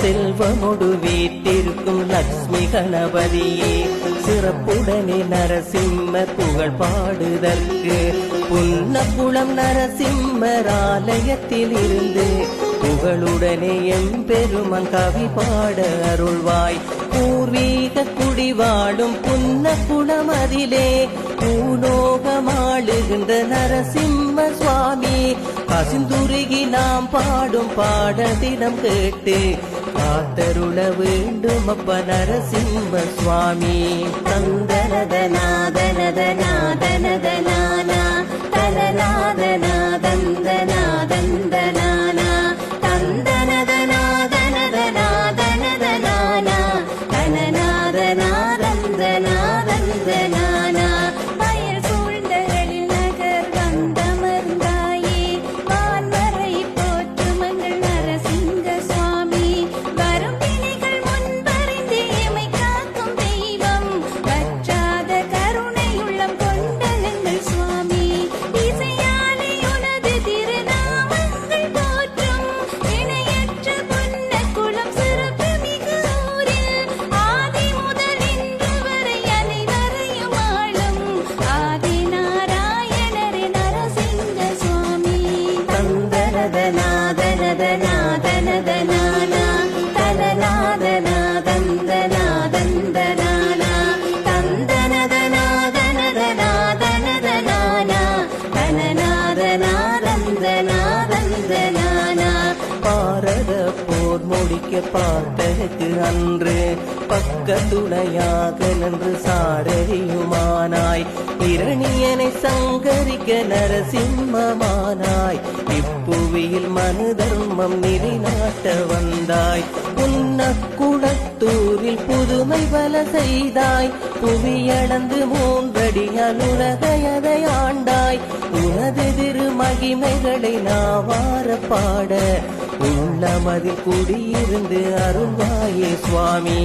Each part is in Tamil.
செல்வமுடு வீட்டிற்கும் லக்ஷ்மி கணபதியே சிறப்புடனே நரசிம்ம புகழ் பாடுதற்கு புன்னப்புளம் நரசிம்மர் ஆலயத்தில் இருந்து புகழுடனே எம் பெருமன் கவி பாட அருள்வாய். பூர்வீக குடி வாழும் புன்னப்புலம் அதிலே பூலோகமாளுகின்ற நரசிம்ம சுவாமி. பசுந்துருகி நாம் பாடும் பாட தினம் கேட்டு காத்தருள வேண்டும் அப்ப நரசிம்ம சுவாமி தந்தனதநாதனதநாதனதனானா தந்தன முடிக்க அன்று பக்க துணையாக நின்று சாரதியுமானாய் இரணியனை சங்கரிக்க நரசிம்மமானாய். இப்புவியில் மனு தர்மம் நிலைநாட்ட வந்தாய். உன்ன குளத்தூரில் புதுமை பல செய்தாய். புவியடந்து மூன்றடியால் உலகையதை ஆண்டாய். உனது திரு மகிமைகளை நாவார பாட. உள்ளமதில் குடியிருந்து அருள்வாயே சுவாமி.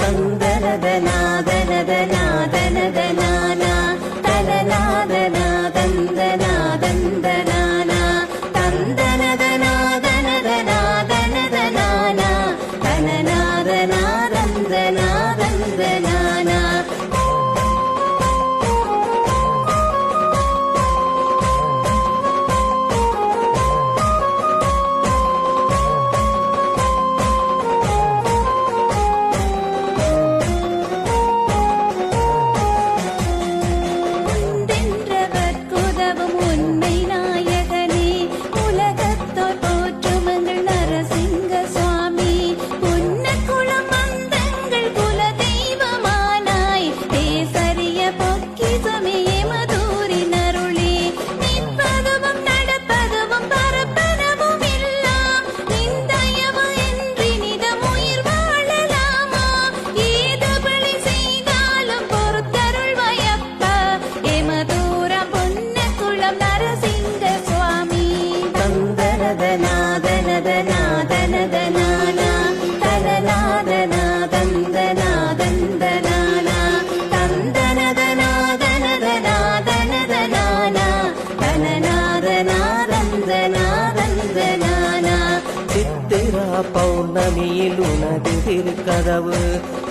தந்தனதநாதனதநாதனதனானா தலநாதநாதந்தநாதந்தனானா பௌர்ணமியில் உனது திருக்கதவு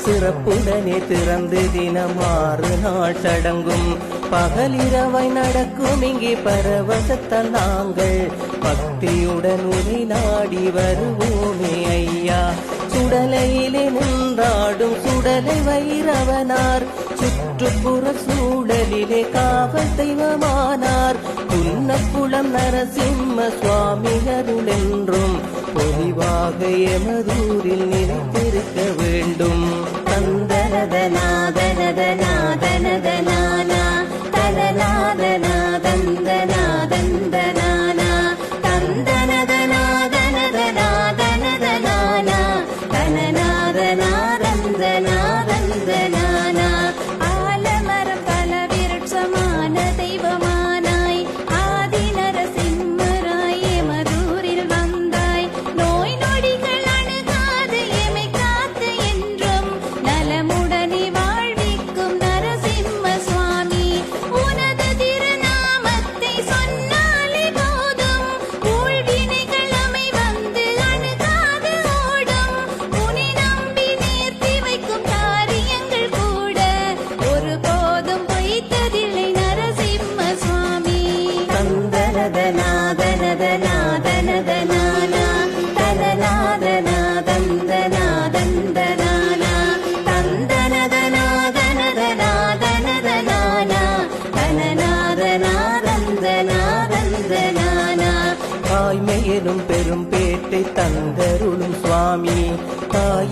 சிறப்புடனே திறந்து தினம் ஆறு நாள் சடங்கும் பகலிரவை நடக்கும் இங்கே பரவசத்த நாங்கள். பக்தியுடன் உரை நாடி வருவோமே ஐயா. சுடலையிலே நின்றாடும் சுடலை வைரவனார். சுற்றுப்புற சூழலிலே காவல் தெய்வமானார். புன்னக்குளம் நரசிம்ம சுவாமி அருளென்றும் பொலிவாக எமதூரில் நிலைத்திருக்க வேண்டும். தந்தனதனாதனதனாதனதனானா தந்தனதநாதனதநாதனதனானா. தந்தனா தந்தனா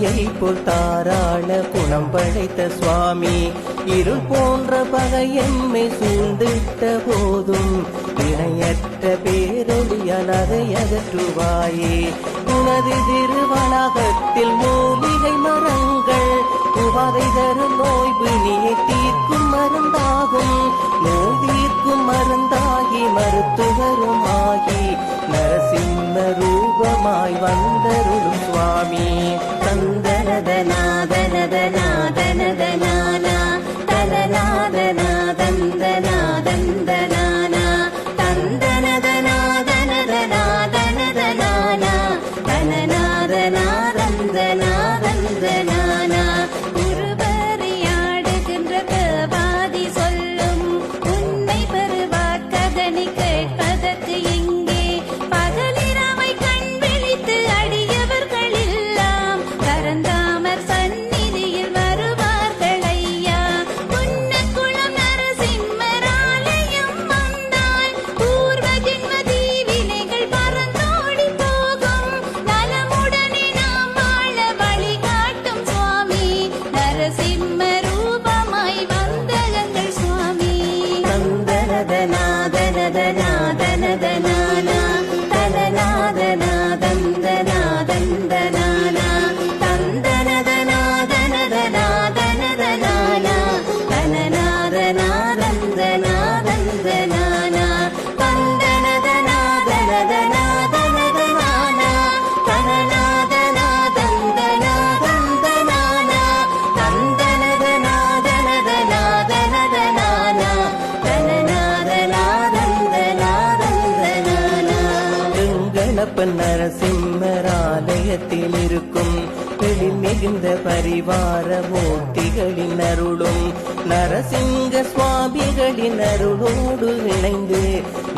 தாயை போல் தாராள குணம் படைத்த சுவாமி. இருள் போன்ற பகையம்மை சூழ்ந்திட்ட போதும். இணையற்ற பேரொழியால் அதை அகற்றுவாயே. உனது திருவளாகத்தில் மூலிகை மரங்கள். உபாதை தரும் நோய் பிணியை தீர்க்கும் மருந்தாகும். நோய் தீர்க்கும் மருந்தாகி மருத்துவரும் ஆகி நரசிம்ம ரூபமாய் வந்தருளும் சுவாமி. தந்தனதனாதனதனாதனதனானா தனநாதனாதந்தனாதந்தனானா தந்தனதனாதனதனாதனதனானா தனநாதனாதந்தனாதந்தனானா ஐயப்பன் நரசிம்மராலயத்தில் இருக்கும். எழில் மிகுந்த பரிவார மூர்த்திகளின் அருளும். நரசிங்க சுவாமிகளின் அருளோடு இணைந்து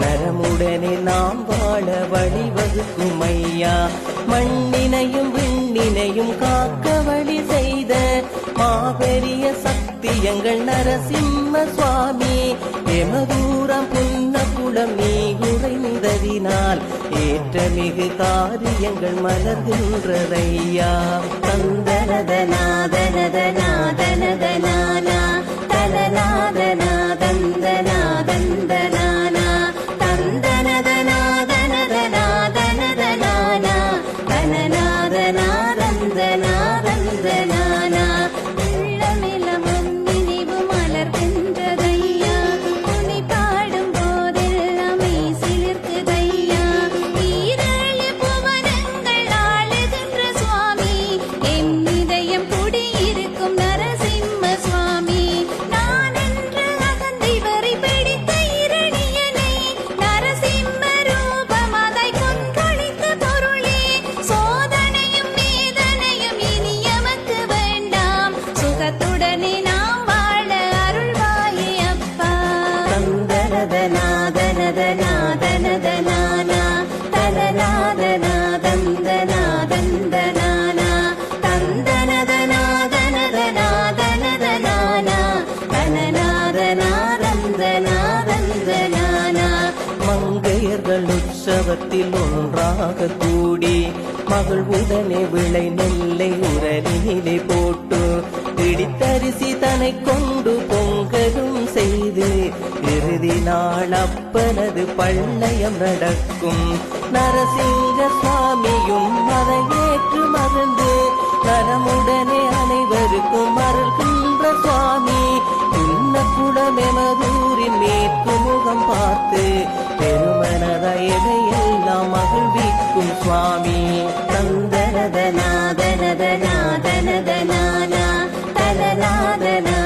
நரமுடனே நாம் வாழ வழிவகுக்கும் ஐயா. மண்ணினையும் விண்ணினையும் காக்க வழி செய்த மாபெரிய சக்தி எங்கள் நரசிம்ம சுவாமி. எமதூரம் புன்ன குளம் நீ உறைந்ததினால் ஏற்ற மிகு காரியங்கள் மலர்கின்றதையா? தந்தனதனாதனதனாதனதனானா? தந்தனா தந்தனா உற்சவத்தில் ஒன்றாக கூடி மகள் உடனே விளை நெல்லை உரலினிலே போட்டு இடித்தரிசி தனை கொண்டு பொங்கலும் செய்து இறுதி நாள் அப்பனது பள்ளயம் நடக்கும். நரசிங்க சுவாமியும் மறையேற்று மறந்து மகிழ்ந்து அனைவருக்கும் அருள்கின்ற சுவாமி. உன்ன குடமெமதூரின் மேற்கு முகம் பார்த்து பெருமனதையெல்லாம் மகிழ்விக்கும் சுவாமி. தந்தனதனாதனதனாதனதனானா தந்தனா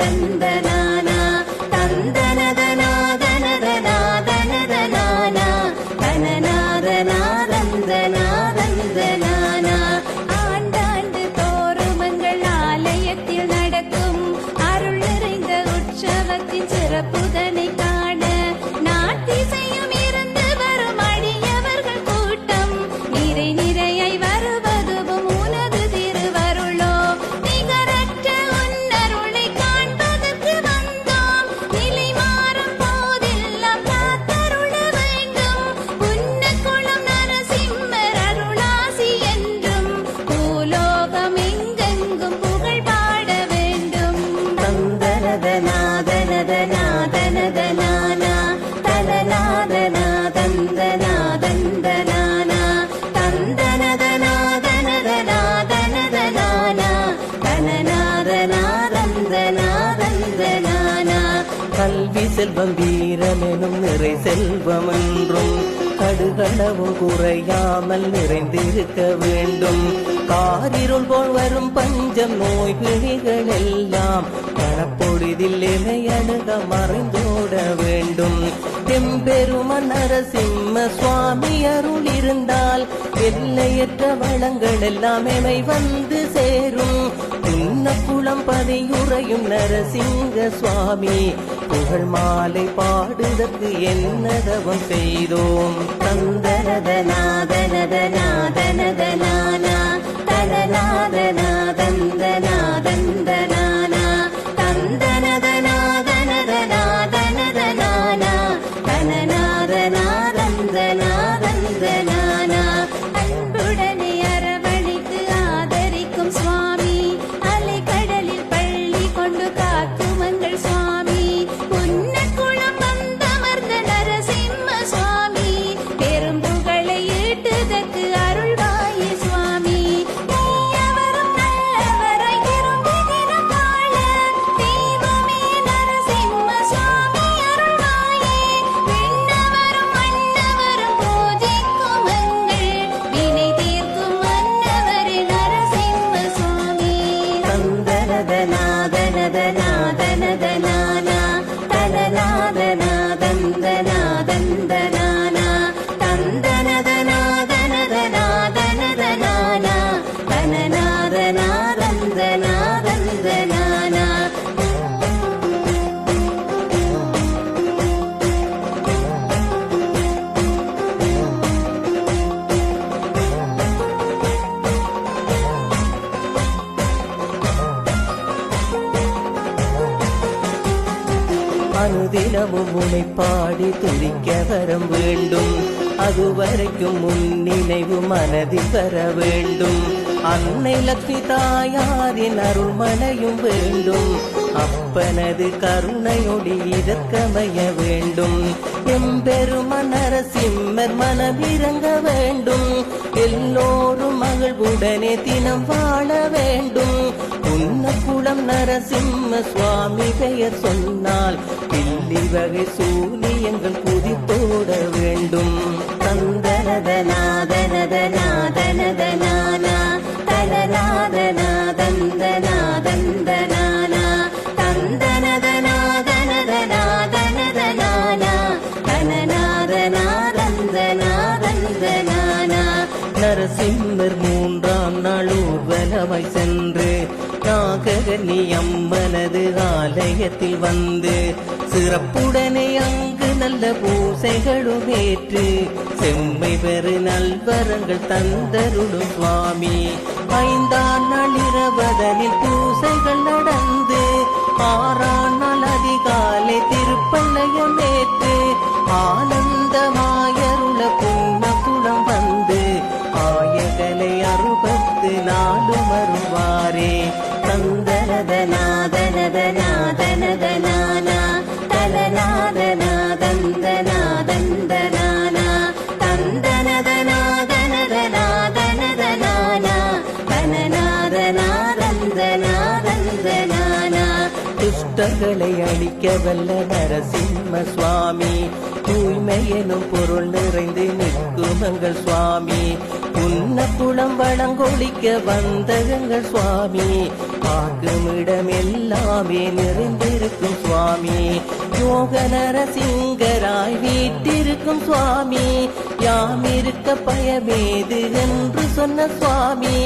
தந்தனா ஆலயத்தில் நடக்கும் செல்வம் வீரமெனும் நிறை செல்வம் என்றும் கடுகளவும் குறையாமல் நிறைந்திருக்க வேண்டும். காரிருள் போல் வரும் பஞ்சம் நோய் பிணிகள் எல்லாம் மனப்பொழுதில் இணையணுக மறைந்தோட வேண்டும். எம்பெரும நரசிம்ம சுவாமி அருள் இருந்தால் எல்லையற்ற வளங்கள் எல்லாம் எமை வந்து சேரும். உன்ன குளம் பதியுறையும் நரசிங்க சுவாமி புகழ் மாலை பாடுதற்கு என்னதவம் செய்தோம்? தந்தனதனாதனதனாதனதனானா தந்தன அனுதினமும் உனை பாடி துதிக்க வரம் வேண்டும். அதுவரைக்கும் உன் நினைவு மனதில் வர வேண்டும். அன்னை லக்ஷ்மி தாயாரின் அருள்மனையும் வேண்டும். அப்பனது கருணையொடி இதற்கமைய வேண்டும். எம்பெரும நரசிம்மர் மனமிறங்க வேண்டும். எல்லோரும் மகிழ்வுடனே தினம் வாழ வேண்டும். உன்ன குளம் நரசிம்ம சுவாமி பெயர் சொன்னால் பில்லி வகை சூனியங்கள் குதித்தோட வேண்டும். தந்தனதனாதனதனாதனதனானா தரநாதனா தந்தனா தந்தனா நரசிம்மர் மூன்றாம் நாள் ஊர்வலமாய் சென்று நாககனி அம்மனது ஆலயத்தில் வந்து சிறப்புடனே அங்கு நல்ல பூசைகளும் ஏற்று செம்மை பெரு நல்வரங்கள் தந்தருளும் சுவாமி. ஐந்தாம் நாள் இரவதனில் பூசைகள் நடந்து ஆறாம் நாள் அதிகாலை திருப்பள்ளயம் ஏற்று ஆனந்தமா துஷ்டங்களை அழிக்க வல்ல நரசிம்ம சுவாமி. தூய்மை எனும் பொருள் நிறைந்து நிற்கும் எங்கள் சுவாமி. புன்ன குளம் வளங்கொழிக்க வந்த எங்கள் சுவாமி. பார்க்குமிடம் எல்லாமே நிறைந்திருக்கும் சுவாமி. யோக நரசிங்கராய் வீட்டிருக்கும் சுவாமி யாம் இருக்க பயமேது என்று சொன்ன சுவாமி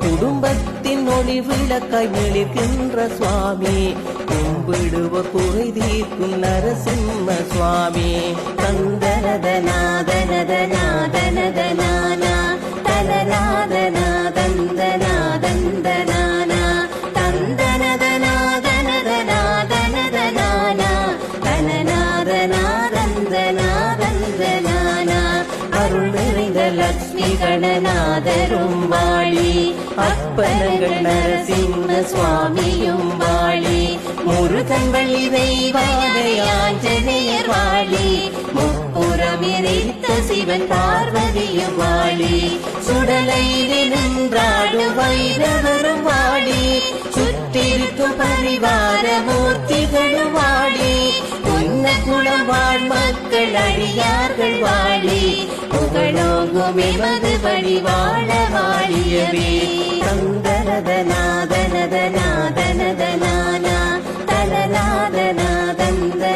குடும்பத்தின் ஒளி விளக்காய் விழிக்கின்ற சுவாமி கும்பிடுவ குறை தீர்க்கும் நரசிம்ம சுவாமி. தந்தனதனாதனதனாதனதனானா தனநாதனாதந்தனாதந்தனானா தந்தனதனா லக்ஷ்மி கணநாதரும் வாழி அப்பனங்கள் நரசிம்ம சுவாமியும் வாழி முருகன் வள்ளி தெய்வானை வாழி முப்புறம் எரித்த சிவன் பார்வதியும் வாழி சுடலையிலே நின்றாடும் வைரவரும் வாழி சுற்றிருக்கும் பரிவார மூர்த்திகளும் வாழி பொன் புன்ன வாழ் மக்கள் அழியார்கள் வாழி புகழோங்கும் எமது வழி வாழ வாழியவே. தந்தனதநாதனதநாதனதனானா தனநாதநாதந்தநாதந்தனானா